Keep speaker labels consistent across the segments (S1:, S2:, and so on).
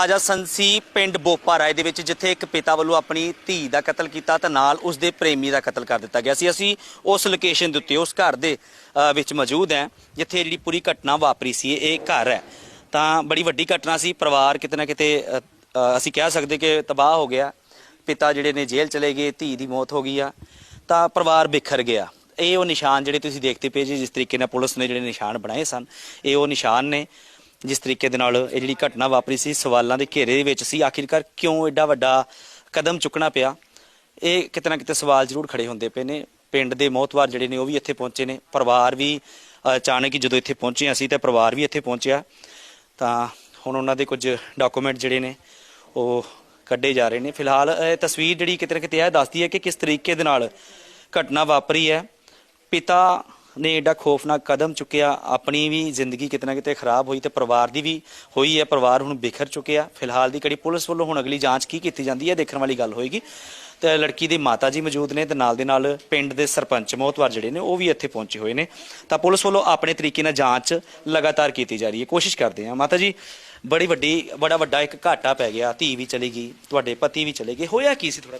S1: ਤਾਜਾ ਸੰਸੀ ਪਿੰਡ ਬੋਪਾ ਰਾਏ ਦੇ ਵਿੱਚ, ਜਿੱਥੇ ਇੱਕ ਪਿਤਾ ਵੱਲੋਂ ਆਪਣੀ ਧੀ ਦਾ ਕਤਲ ਕੀਤਾ ਤਾਂ ਨਾਲ ਉਸ ਦੇ ਪ੍ਰੇਮੀ ਦਾ ਕਤਲ ਕਰ ਦਿੱਤਾ ਗਿਆ ਸੀ। ਅਸੀਂ ਉਸ ਲੋਕੇਸ਼ਨ ਦੇ ਉੱਤੇ, ਉਸ ਘਰ ਦੇ ਵਿੱਚ ਮੌਜੂਦ ਹਾਂ, ਜਿੱਥੇ ਜਿਹੜੀ ਪੂਰੀ ਘਟਨਾ ਵਾਪਰੀ ਸੀ, ਇਹ ਘਰ ਹੈ। ਤਾਂ ਬੜੀ ਵੱਡੀ ਘਟਨਾ ਸੀ, ਪਰਿਵਾਰ ਕਿਤੇ ਨਾ ਕਿਤੇ ਅਸੀਂ ਕਹਿ ਸਕਦੇ ਕਿ ਤਬਾਹ ਹੋ ਗਿਆ। ਪਿਤਾ ਜਿਹੜੇ ਨੇ ਜੇਲ੍ਹ ਚਲੇ ਗਏ, ਧੀ ਦੀ ਮੌਤ ਹੋ ਗਈ ਆ, ਤਾਂ ਪਰਿਵਾਰ ਬਿਖਰ ਗਿਆ। ਇਹ ਉਹ ਨਿਸ਼ਾਨ ਜਿਹੜੇ ਤੁਸੀਂ ਦੇਖਦੇ ਪਏ ਜੀ, ਜਿਸ ਤਰੀਕੇ ਨਾਲ ਪੁਲਿਸ ਨੇ ਜਿਹੜੇ ਨਿਸ਼ਾਨ ਬਣਾਏ ਸਨ, ਇਹ ਉਹ ਨਿਸ਼ਾਨ ਨੇ। ਜਿਸ ਤਰੀਕੇ ਦੇ ਨਾਲ ਇਹ ਜਿਹੜੀ ਘਟਨਾ ਵਾਪਰੀ ਸੀ, ਸਵਾਲਾਂ ਦੇ ਘੇਰੇ ਦੇ ਵਿੱਚ ਸੀ, ਆਖਿਰਕਾਰ ਕਿਉਂ ਐਡਾ ਵੱਡਾ ਕਦਮ ਚੁੱਕਣਾ ਪਿਆ? ਇਹ ਕਿਤੇ ਨਾ ਕਿਤੇ ਸਵਾਲ ਜ਼ਰੂਰ ਖੜੇ ਹੁੰਦੇ ਪਏ ਨੇ। ਪਿੰਡ ਦੇ ਮੋਹਤਵਾਰ ਜਿਹੜੇ ਨੇ, ਉਹ ਵੀ ਇੱਥੇ ਪਹੁੰਚੇ ਨੇ। ਪਰਿਵਾਰ ਵੀ, ਅਚਾਨਕ ਹੀ ਜਦੋਂ ਇੱਥੇ ਪਹੁੰਚੇ ਅਸੀਂ ਤਾਂ ਪਰਿਵਾਰ ਵੀ ਇੱਥੇ ਪਹੁੰਚਿਆ। ਤਾਂ ਹੁਣ ਉਹਨਾਂ ਦੇ ਕੁਝ ਡਾਕੂਮੈਂਟ ਜਿਹੜੇ ਨੇ, ਉਹ ਕੱਢੇ ਜਾ ਰਹੇ ਨੇ। ਫਿਲਹਾਲ ਇਹ ਤਸਵੀਰ ਜਿਹੜੀ ਕਿਤੇ ਨਾ ਕਿਤੇ ਇਹ ਦੱਸਦੀ ਹੈ ਕਿ ਕਿਸ ਤਰੀਕੇ ਦੇ ਨਾਲ ਘਟਨਾ ਵਾਪਰੀ ਹੈ। ਪਿਤਾ ਨੇ ਏਡਾ ਖੌਫਨਾਕ ਕਦਮ ਚੁੱਕਿਆ, ਆਪਣੀ ਵੀ ਜ਼ਿੰਦਗੀ ਕਿਤੇ ਨਾ ਕਿਤੇ ਖਰਾਬ ਹੋਈ ਤੇ ਪਰਿਵਾਰ ਦੀ ਵੀ ਹੋਈ ਹੈ, ਪਰਿਵਾਰ ਹੁਣ ਬਿਖਰ ਚੁੱਕਿਆ। ਫਿਲਹਾਲ ਦੀ ਕੜੀ ਪੁਲਿਸ ਵੱਲੋਂ ਹੁਣ ਅਗਲੀ ਜਾਂਚ ਕੀ ਕੀਤੀ ਜਾਂਦੀ ਹੈ, ਦੇਖਣ ਵਾਲੀ ਗੱਲ ਹੋਏਗੀ। ਤੇ ਲੜਕੀ ਦੇ ਮਾਤਾ ਜੀ ਮੌਜੂਦ ਨੇ ਤੇ ਨਾਲ ਦੇ ਨਾਲ ਪਿੰਡ ਦੇ ਸਰਪੰਚ ਮੋਹਤਵਾਰ ਜਿਹੜੇ ਨੇ, ਉਹ ਵੀ ਇੱਥੇ ਪਹੁੰਚੇ ਹੋਏ ਨੇ। ਤਾਂ ਪੁਲਿਸ ਵੱਲੋਂ ਆਪਣੇ ਤਰੀਕੇ ਨਾਲ ਜਾਂਚ ਲਗਾਤਾਰ ਕੀਤੀ ਜਾ ਰਹੀ ਹੈ, ਕੋਸ਼ਿਸ਼ ਕਰਦੇ ਹਾਂ। ਮਾਤਾ ਜੀ, ਬੜੀ ਵੱਡੀ, ਬੜਾ ਵੱਡਾ ਇੱਕ ਘਾਟਾ ਪੈ ਗਿਆ, ਧੀ ਵੀ ਚਲੀ ਗਈ, ਤੁਹਾਡੇ ਪਤੀ ਵੀ ਚਲੇ ਗਏ। ਹੋਇਆ ਕੀ ਸੀ ਥੋੜਾ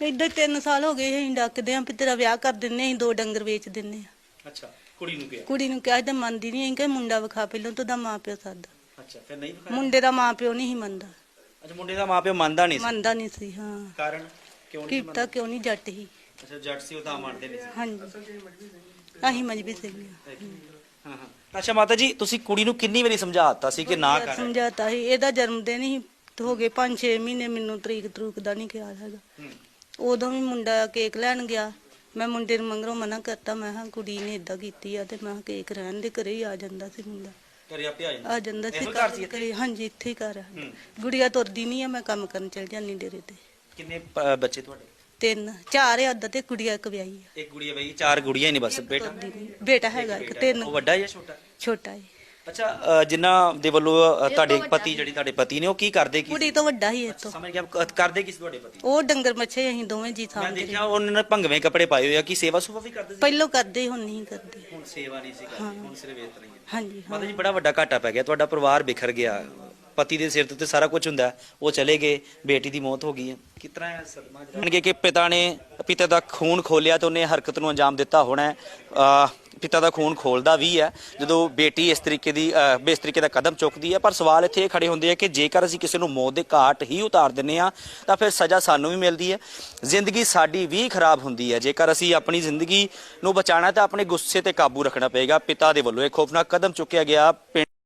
S2: ਇੱਦਾਂ 3 ਸਾਲ ਹੋ ਗਏ ਅਸੀਂ ਡੱਕਦੇ ਆਂ ਵੀ ਤੇਰਾ ਵਿਆਹ ਕਰ ਦਿੰਨੇ ਅਸੀਂ ਦੋ ਡੰਗਰ ਵੇਚ ਦਿੰਨੇ ਆ
S1: ਅੱਛਾ ਕੁੜੀ ਨੂੰ ਕਿਹਾ?
S2: ਕੁੜੀ ਨੂੰ ਕਿਹਾ ਤਾਂ ਮੰਨਦੀ ਨਹੀਂ ਕਿ ਮੁੰਡਾ ਵਿਖਾ ਪਹਿਲਾਂ ਤੋਂ ਦਾ ਮਾਂ ਪਿਓ ਸਾਡਾ।
S1: ਅੱਛਾ ਫਿਰ ਨਹੀਂ ਵਿਖਾਇਆ?
S2: ਮੁੰਡੇ ਦਾ ਮਾਂ ਪਿਓ ਨਹੀਂ ਸੀ ਮੰਨਦਾ।
S1: ਅੱਛਾ ਮੁੰਡੇ ਦਾ ਮਾਪਿਓ ਮੰਨਦਾ ਨਹੀਂ ਸੀ?
S2: ਮੰਨਦਾ ਨਹੀਂ ਸੀ ਹਾਂ।
S1: ਕਾਰਨ? ਕਿਉਂ ਨਹੀਂ
S2: ਕੀਤਾ ਕਿਉਂ ਨਹੀਂ ਜੱਟ ਹੀ
S1: ਅੱਛਾ ਜੱਟ ਸੀ ਉਹ ਤਾਂ ਮੰਨਦੇ ਨਹੀਂ ਸੀ।
S2: ਹਾਂਜੀ। ਅਸੀਂ ਮਜਬੀ ਸੀਗੇ।
S1: ਹਾਂ ਹਾਂ। ਅੱਛਾ ਮਾਤਾ ਜੀ ਤੁਸੀਂ ਕੁੜੀ ਨੂੰ ਕਿੰਨੀ ਵਾਰੀ ਸਮਝਾਤਾ ਸੀ ਕਿ ਨਾ ਕਰ?
S2: ਸਮਝਾਤਾ ਸੀ। ਇਹਦਾ ਜਨਮ ਦਿਨ ਹੀ ਹੋ ਗਏ 5-6 ਮਹੀਨੇ ਮੈਨੂੰ ਤਰੀਕ ਤਰੂਕ ਦਾ ਨਹੀਂ ਖਿਆਲ ਹੈਗਾ। ਉਦੋਂ ਵੀ ਮੁੰਡਾ ਕੇਕ ਲੈਣ ਗਿਆ। ਮੈਂ ਮੁੰਡੇ ਨੂੰ ਮੰਗਰੋਂ ਮਨਾ ਕਰਤਾ ਮੈਂ ਹਾਂ ਕੁੜੀ ਨੇ ਇਦਾਂ ਕੀਤੀ ਆ ਤੇ ਮੈਂ ਕਿਹਾ ਕੇਕ ਰਹਿਣ ਦੇ ਘਰੇ ਹੀ ਆ ਜਾਂਦਾ ਸੀ ਮੁੰਡਾ।
S1: ਘਰੇ ਆਪੇ ਆ ਜਾਂਦਾ।
S2: ਆ ਜਾਂਦਾ ਸੀ
S1: ਇਹੋ ਘਰ ਸੀ
S2: ਘਰੇ ਹਾਂਜੀ ਇੱਥੇ ਹੀ ਘਰ ਆ।
S1: ਹੂੰ।
S2: ਗੁੜੀਆ ਤੁਰਦੀ ਨਹੀਂ ਆ ਮੈਂ ਕੰਮ ਕਰਨ ਚਲ ਜਾਂਦੀ ਡੇਰੇ ਤੇ।
S1: ਕਿੰਨੇ ਪ- ਬੱਚੇ ਤੁਹਾਡੇ?
S2: ਤਿੰਨ ਚਾਰ ਆ ਅੱਧਾ ਤੇ ਕੁੜੀਆ ਇੱਕ ਵਿਆਹੀ ਆ।
S1: ਇੱਕ ਗੁੜੀਆ ਬਈ ਚਾਰ ਗੁੜੀਆਂ ਹੀ ਨੇ ਬਸ ਬੇਟਾ?
S2: ਤੁਰਦੀ। ਬੇਟਾ ਹੈਗਾ ਇੱਕ ਤਿੰਨ।
S1: ਉਹ ਵੱਡਾ ਜਾਂ ਛੋਟਾ?
S2: ਛੋਟਾ ਹੈ
S1: ਅੱਛਾ ਜਿਨ੍ਹਾਂ ਦੇ ਵੱਲੋਂ ਤੁਹਾਡੇ ਪਤੀ ਜਿਹੜੀ ਤੁਹਾਡੇ ਪਤੀ ਨੇ ਉਹ ਕੀ ਕਰਦੇ ਕੀ
S2: ਕੁੜੀ ਤੋਂ ਵੱਡਾ ਹੀ ਇਹ ਤੋਂ
S1: ਸਮਝ ਗਿਆ ਕਰਦੇ ਕੀ ਸੀ ਤੁਹਾਡੇ ਪਤੀ?
S2: ਉਹ ਡੰਗਰ ਮੱਛੇ ਅਸੀਂ ਦੋਵੇਂ ਜੀ
S1: ਮੈਂ
S2: ਸਾਂਭਦੇ
S1: ਦੇਖਿਆ ਉਹਨਾਂ ਨੇ ਭੰਗਵੇਂ ਕੱਪੜੇ ਪਾਏ ਹੋਏ ਆ ਕੀ ਸੇਵਾ ਸੁਭਾ ਵੀ ਕਰਦੇ ਸੀ?
S2: ਪਹਿਲੋਂ ਕਰਦੇ ਹੁਣ ਨਹੀਂ ਕਰਦੇ।
S1: ਹੁਣ ਸੇਵਾ ਨਹੀਂ ਸੀ ਕਰਦੇ ਹੁਣ ਸਿਰਫ ਇਸ ਤਰ੍ਹਾਂ ਹੀ ਹੈ।
S2: ਹਾਂਜੀ ਹਾਂ।
S1: ਮਾਤਾ ਜੀ ਬੜਾ ਵੱਡਾ ਘਾਟਾ ਪੈ ਗਿਆ ਤੁਹਾਡਾ ਪਰਿਵਾਰ ਬਿਖਰ ਗਿਆ। ਪਤੀ ਦੇ ਸਿਰ ਦੇ ਉੱਤੇ ਸਾਰਾ ਕੁਝ ਹੁੰਦਾ ਹੈ। ਉਹ ਚਲੇ ਗਏ ਬੇਟੀ ਦੀ ਮੌਤ ਹੋ ਗਈ ਹੈ। ਕਿਤਨਾ ਹੈ ਸਦਮਾ ਜਿਹੜਾ ਕਿ ਪਿਤਾ ਨੇ ਪਿਤਾ ਦਾ ਖੂਨ ਖੋਲਿਆ ਤੇ ਉਹਨੇ ਹਰਕਤ ਨੂੰ ਅੰਜਾਮ ਦਿੱਤਾ ਹੋਣਾ ਹੈ। ਅਹ ਪਿਤਾ ਦਾ ਖੂਨ ਖੋਲਦਾ ਵੀ ਹੈ ਜਦੋਂ ਬੇਟੀ ਇਸ ਤਰੀਕੇ ਦੀ ਅਹ, ਇਸ ਤਰੀਕੇ ਦਾ ਕਦਮ ਚੁੱਕਦੀ ਹੈ ਪਰ ਸਵਾਲ ਇੱਥੇ ਇਹ ਖੜੇ ਹੁੰਦੇ ਆ ਕਿ ਜੇਕਰ ਅਸੀਂ ਕਿਸੇ ਨੂੰ ਮੌਤ ਦੇ ਘਾਟ ਹੀ ਉਤਾਰ ਦਿੰਨੇ ਆ ਤਾਂ ਫਿਰ ਸਜ਼ਾ ਸਾਨੂੰ ਵੀ ਮਿਲਦੀ ਹੈ। ਜ਼ਿੰਦਗੀ ਸਾਡੀ ਵੀ ਖਰਾਬ ਹੁੰਦੀ ਹੈ। ਜੇਕਰ ਅਸੀਂ ਆਪਣੀ ਜ਼ਿੰਦਗੀ ਨੂੰ ਬਚਾਉਣਾ ਤਾਂ ਆਪਣੇ ਗੁੱਸੇ ਤੇ ਕਾਬੂ ਰੱਖਣਾ ਪਏਗਾ। ਪਿਤਾ ਦੇ ਵੱਲੋਂ ਇਹ ਖੌਫਨਾਕ ਕਦਮ ਚੁੱਕਿਆ ਗਿਆ। ਪਿੰਡ